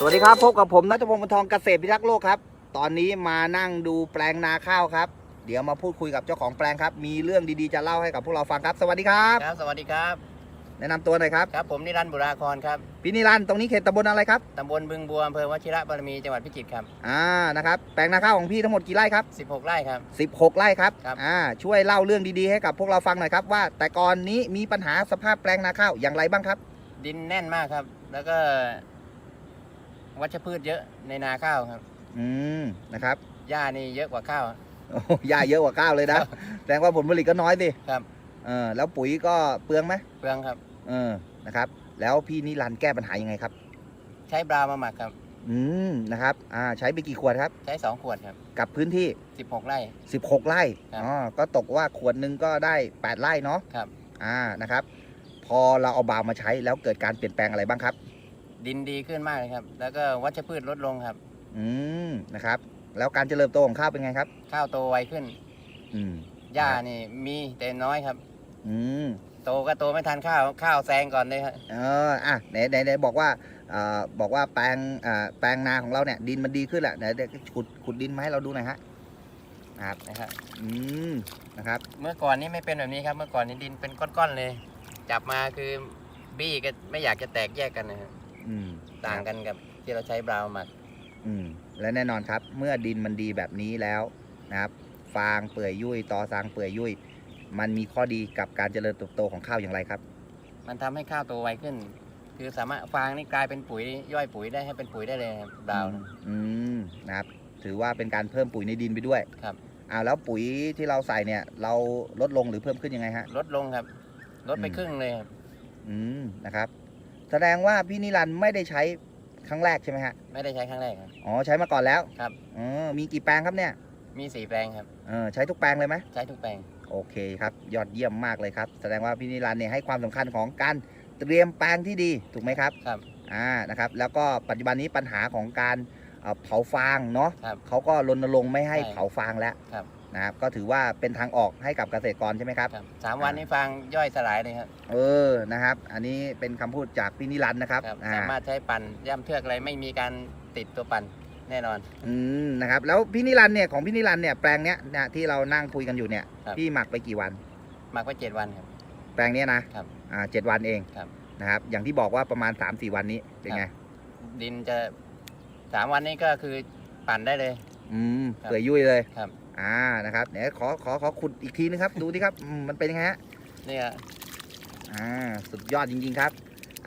ครับ พบกับผมนัทพงศ์บรรทองเกษตรพิทักษ์โลกครับ ตอนนี้มานั่งดูแปลงนาข้าวครับ เดี๋ยวมาพูดคุยกับเจ้าของแปลงครับ มีเรื่องดีๆจะเล่าให้กับพวกเราฟังครับ สวัสดีครับ ครับ สวัสดีครับ แนะนำตัวหน่อยครับ ครับ ผมนิรันดร์บุราครครับพี่นิรันดร์ตรงนี้เขตตำบลอะไรครับตำบลบึงบัวอำเภอวชิระบารมีจังหวัดพิจิตรครับ อ่านะครับแปลงนาข้าวของพี่ทั้งหมดกี่ไร่ครับ 16 ไร่ครับ 16 ไร่ครับครับ อ่าช่วยเล่าเรื่องดีๆให้กับพวกเราฟังหน่อยครับว่าแต่ก่อนนี้มีปัญหาสภาพแปลงนาข้าวอย่างไรบ้างครับ ดินแน่นมากครับ แล้วก็ วัชพืชเยอะในนาข้าวครับอืมนะครับหญ้านี่เยอะกว่าข้าว โอ้โหหญ้าเยอะกว่าข้าวเลยนะแสดงว่าผลผลิตก็น้อยสิครับ เออแล้วปุ๋ยก็เปลืองไหมเปลืองครับ เออนะครับ แล้วพี่นิรันดร์แก้ปัญหายังไงครับ ใช้บราวน์มาหมักครับ อืมนะครับอ่าใช้ไปกี่ขวดครับ ใช้2ขวดครับกับพื้นที่16ไร่ 16 ไร่ครับอ๋อก็ตกว่าขวดหนึ่งก็ได้ 8 ไร่เนาะครับ อ่านะครับ พอเราเอาบาวมาใช้แล้วเกิดการเปลี่ยนแปลงอะไรบ้างครับ ดินดีขึ้นมากเลยครับ แล้วก็วัชพืชลดลงครับ อืมนะครับ แล้วการเจริญโตของข้าวเป็นไงครับ ข้าวโตไวขึ้น อืมหญ้านี่มีแต่น้อยครับ อืมโตก็โตไม่ทันข้าวข้าวแซงก่อนเลยครับเอออะไหนไหนไหนบอกว่าอ่าบอกว่าแปลงอ่าแปลงนาของเราเนี่ย ดินมันดีขึ้นแหละไหนเดี๋ยวขุดขุดดินมาให้เราดูหน่อยฮะนะครับนะครับ อืมนะครับ เมื่อก่อนนี้ไม่เป็นแบบนี้ครับ เมื่อก่อนนี้ดินเป็นก้อนๆเลย จับมาคือบี้ก็ไม่อยากจะแตกแยกกันนะครับ อืมต่างกันกับที่เราใช้บราวน์หมัก อืมและแน่นอนครับ เมื่อดินมันดีแบบนี้แล้วนะครับ ฟางเปื่อยยุ่ยตอซางเปื่อยยุ่ยมันมีข้อดีกับการเจริญเติบโตของข้าวอย่างไรครับ มันทำให้ข้าวโตไวขึ้น คือสามารถฟางนี่กลายเป็นปุ๋ยย่อยปุ๋ยได้ให้เป็นปุ๋ยได้เลยครับบราวน์ อืมนะครับ ถือว่าเป็นการเพิ่มปุ๋ยในดินไปด้วยครับ อ้าวแล้วปุ๋ยที่เราใส่เนี่ย เราลดลงหรือเพิ่มขึ้นยังไงฮะ ลดลงครับ ลดไปอืม ครึ่งเลยครับ อืมนะครับ แสดงว่าพี่นิรันดร์ไม่ได้ใช้ครั้งแรกใช่ไหมฮะ ไม่ได้ใช้ครั้งแรกครับ อ๋อ ใช้มาก่อนแล้วครับ อ๋อ มีกี่แปลงครับเนี่ย มีสี่แปลงครับ เออ ใช้ทุกแปลงเลยไหม ใช้ทุกแปลง โอเคครับ ยอดเยี่ยมมากเลยครับ แสดงว่าพี่นิรันดร์เนี่ยให้ความสำคัญของการเตรียมแปลงที่ดีถูกไหมครับ ครับ อ่า นะครับ แล้วก็ปัจจุบันนี้ปัญหาของการเอ่อเผาฟางเนาะครับเขาก็รณรงค์ไม่ให้ใช่เผาฟางแล้วครับ นะครับก็ถือว่าเป็นทางออกให้กับเกษตรกรใช่ไหมครับ ครับสามวันนี้ฟางย่อยสลายเลยครับเออนะครับ อันนี้เป็นคำพูดจากพี่นิรันดร์นะครับครับอ่าสามารถใช้ปั่นย่ำเทือกอะไรไม่มีการติดตัวปั่นแน่นอน อืมนะครับแล้วพี่นิรันดร์เนี่ยของพี่นิรันดร์เนี่ยแปลงเนี้ยนะที่เรานั่งคุยกันอยู่เนี่ยครับ พี่หมักไปกี่วัน หมักไว้เจ็ดวันครับ แปลงเนี้ยนะครับอ่าเจ็ดวันเองครับนะครับอย่างที่บอกว่าประมาณ3-4วันนี้เป็นไงดินจะสามวันนี้ก็คือปั่นได้เลย อืมครับ เปื่อยยุ่ยเลย ครับอ่า นะครับเดี๋ยวขอ ขอ ขอขุดอีกทีนึงครับ ดูดิครับอืมมันเป็นยังไงฮะ เนี่ยอ่า สุดยอดจริง ๆ ครับ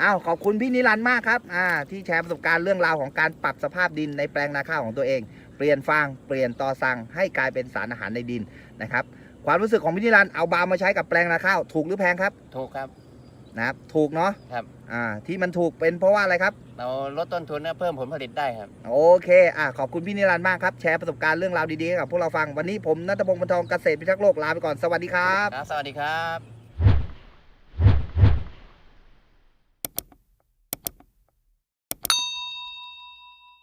อ้าว ขอบคุณพี่นิรันดร์มากครับ อ่า ที่แชร์ประสบการณ์เรื่องราวของการปรับสภาพดินในแปลงนาข้าวของตัวเอง เปลี่ยนฟาง เปลี่ยนตอสังให้กลายเป็นสารอาหารในดินนะครับ ความรู้สึกของพี่นิรันดร์เอาบาล์มมาใช้กับแปลงนาข้าว ถูกหรือแพงครับ ถูกครับ นะครับถูกเนาะครับ อ่าที่มันถูกเป็นเพราะว่าอะไรครับ เราลดต้นทุนและเพิ่มผลผลิตได้ครับ โอเคอ่าขอบคุณพี่นิรันดร์มากครับแชร์ประสบการณ์เรื่องราวดีๆให้กับพวกเราฟังวันนี้ผมนัทพงศ์บรรทองเกษตรพิทักษ์โลกลาไปก่อนสวัสดีครับ ครับ สวัสดีครับ